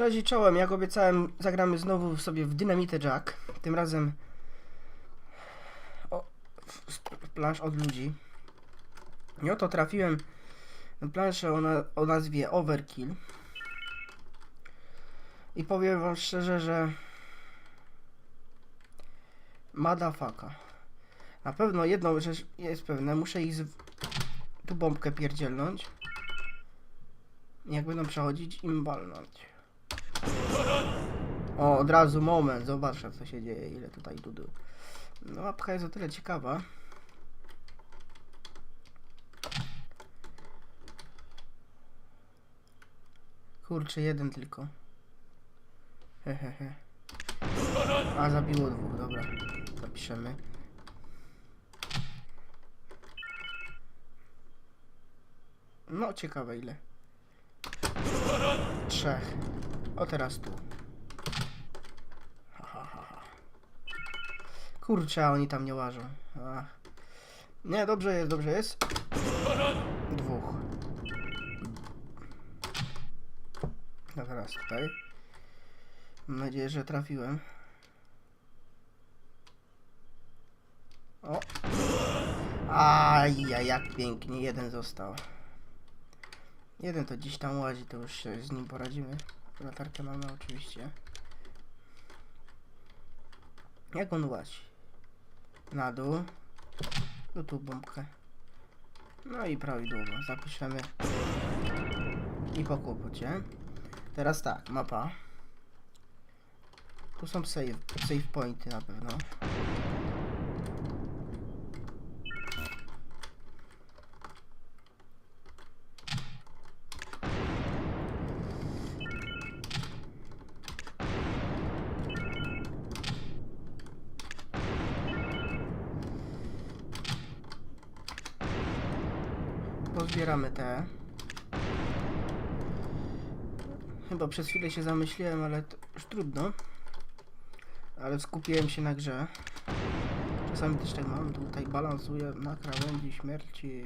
Cześć czołem, jak obiecałem, zagramy znowu sobie w Dynamite Jack. Tym razem o, plansz od ludzi. I oto trafiłem na planszę o, na, o nazwie Overkill. I powiem wam szczerze, że Madafaka. Na pewno jedną rzecz jest pewne, muszę ich z... tu bombkę pierdzielnąć. Jak będą przechodzić, im balnąć. O, od razu moment, zobaczę co się dzieje, ile tutaj dudu. No, mapka jest o tyle ciekawa. Kurczę, jeden tylko. Hehehe. A, zabiło dwóch, dobra. Zapiszemy. No, ciekawe ile. Trzech. O, teraz tu. Kurczę, oni tam nie łażą. Ach. Nie, dobrze jest, dobrze jest. Dwóch. No teraz tutaj. Mam nadzieję, że trafiłem. O! Aj, jak pięknie, jeden został. Jeden to gdzieś tam łazi, to już się z nim poradzimy. Latarkę mamy oczywiście. Jak on łazi? Na dół. No tu bombkę. No i prawidłowo. Zapiszemy. I po kłopocie. Teraz tak, mapa. Tu są save, save pointy na pewno. Pozbieramy te. Chyba przez chwilę się zamyśliłem, ale to już trudno. Ale skupiłem się na grze. Czasami też tak mam, tutaj balansuję na krawędzi śmierci.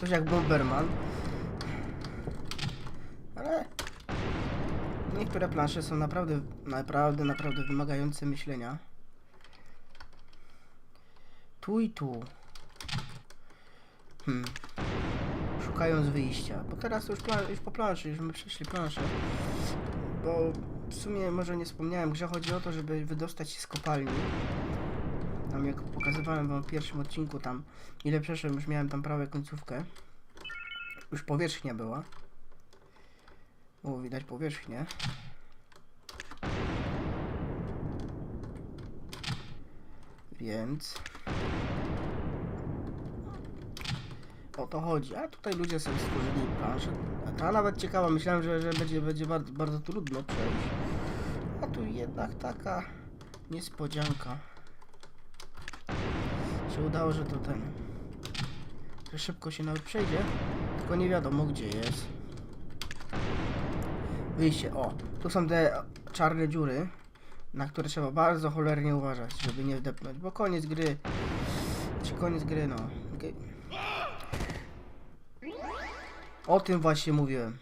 Coś jak Bomberman. Ale niektóre plansze są naprawdę, naprawdę, naprawdę wymagające myślenia. Tu i tu. Hmm. Szukając wyjścia. Bo teraz już, już po planszy, już my przeszli planszę. Bo w sumie może nie wspomniałem, grze chodzi o to, żeby wydostać się z kopalni. Tam jak pokazywałem wam w pierwszym odcinku tam ile przeszłem, już miałem tam prawie końcówkę. Już powierzchnia była. O, widać powierzchnię. Więc... O to chodzi. A tutaj ludzie sobie stworzyli planszę. A ta nawet ciekawa. Myślałem, że, że będzie, będzie bardzo, bardzo trudno przejść. A tu jednak taka niespodzianka. Się udało, że to ten... Że szybko się nawet przejdzie. Tylko nie wiadomo gdzie jest. Wyjście. O, tu są te czarne dziury, na które trzeba bardzo cholernie uważać, żeby nie wdepnąć, bo koniec gry. Czy koniec gry, no. Ge- O tym właśnie mówiłem.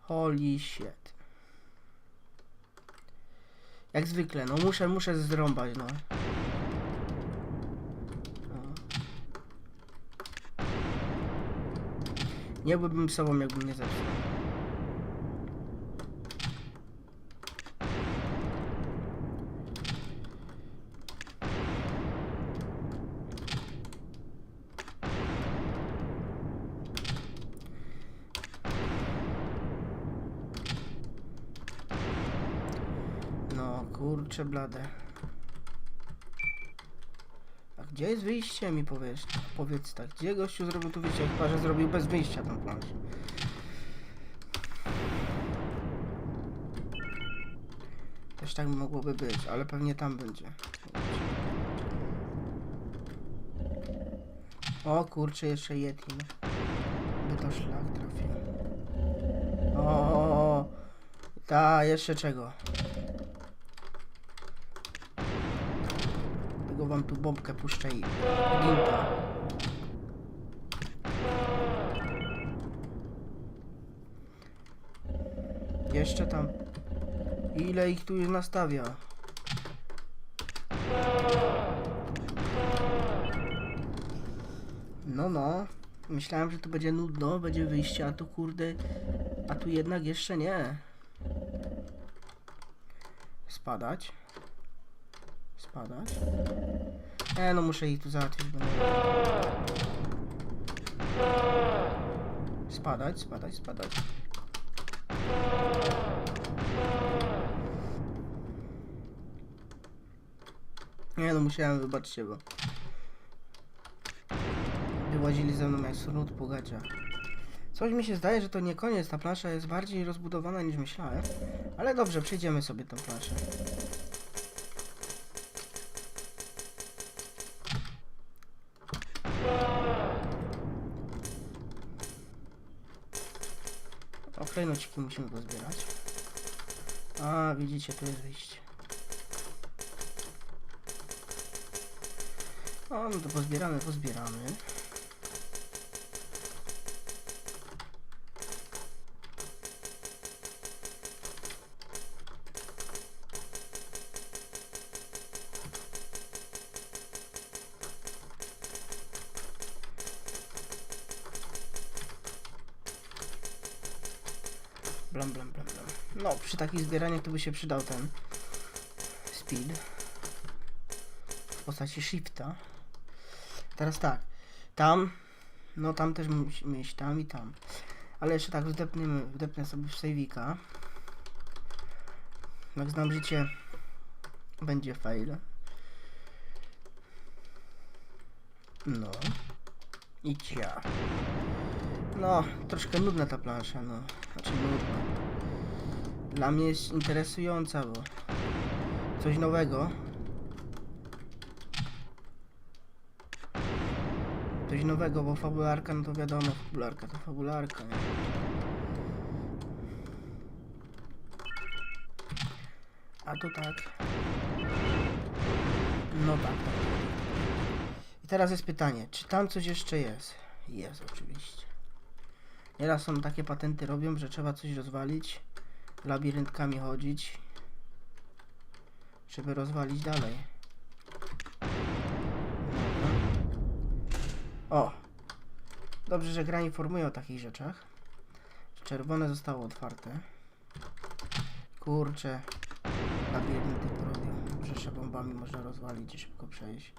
Holy shit. Jak zwykle, no muszę, muszę zrąbać, no. no. Nie byłbym sobą, jakbym nie zepsuł. No, kurczę blade. A gdzie jest wyjście mi powiesz? Powiedz tak, gdzie gościu zrobił tu wyjście? Chyba, że zrobił bez wyjścia tą planszę. Też tak mogłoby być, ale pewnie tam będzie. O kurczę, jeszcze Yeti. By to szlak trafił. O. Ta, jeszcze czego? wam tu bombkę puszczę i gimpa. Jeszcze tam. Ile ich tu już nastawia? No, no. Myślałem, że tu będzie nudno, będzie wyjście, a tu kurde... A tu jednak jeszcze nie. Spadać. Spadać. E, no muszę ich tu załatwić. Bo. Spadać, spadać, spadać. Nie no, musiałem, wybaczcie, bo... Wyłazili ze mną jak smród po. Coś mi się zdaje, że to nie koniec, ta plansza jest bardziej rozbudowana niż myślałem. Ale dobrze, przejdziemy sobie tę planszę. O, klejnociki musimy pozbierać. A, widzicie, tu jest wyjście. O, no to pozbieramy, pozbieramy. Blam, blam, blam, blam. No, przy takich zbieraniach to by się przydał ten speed w postaci shifta. Teraz tak, tam, no tam też musimy iść tam i tam. Ale jeszcze tak wdepniemy, wdepnę sobie w saveika. Jak znam życie, będzie fail. No. I cia. No, troszkę nudna ta plansza, no. Znaczy nudna. Dla mnie jest interesująca, bo coś nowego. Coś nowego, bo fabularka, no to wiadomo, fabularka to fabularka, nie? A tu tak. No tak, tak. I teraz jest pytanie, czy tam coś jeszcze jest? Jest oczywiście. Nieraz są takie patenty robią, że trzeba coś rozwalić, labiryntkami chodzić, żeby rozwalić dalej. O! Dobrze, że gra informuje o takich rzeczach. Czerwone zostało otwarte. Kurczę. Labirynty porobią. Dobrze, że bombami można rozwalić i szybko przejść.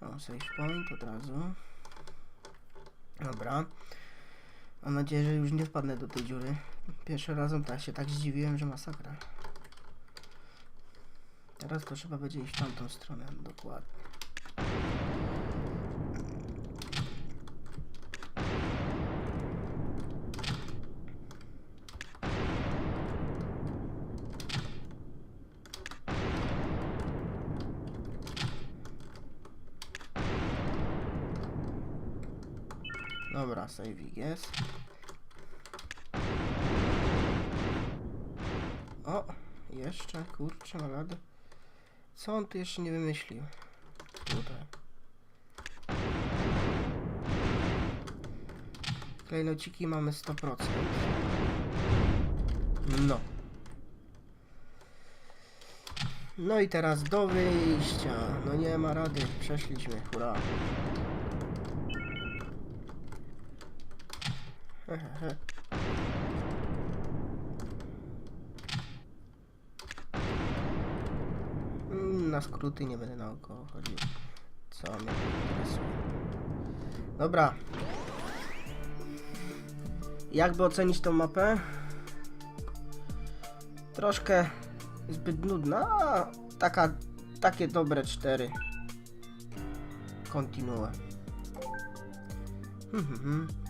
O, save point od razu. Dobra. Mam nadzieję, że już nie wpadnę do tej dziury. Pierwszy razem tak się tak zdziwiłem, że masakra. Teraz to trzeba będzie iść w tamtą stronę, dokładnie. Dobra, saving jest. O, jeszcze, kurczę, malady. Co on tu jeszcze nie wymyślił? Tutaj. Klejnociki mamy 100%. No. No i teraz do wyjścia. No nie ma rady. Przeszliśmy, hurra. Hehehe. Mm, Na skróty nie będę naokoło chodził. Co mnie interesuje. Dobra. Jakby ocenić tą mapę? Troszkę zbyt nudna. Taka, takie dobre cztery. Kontinuę. Hmm, hmm, hmm.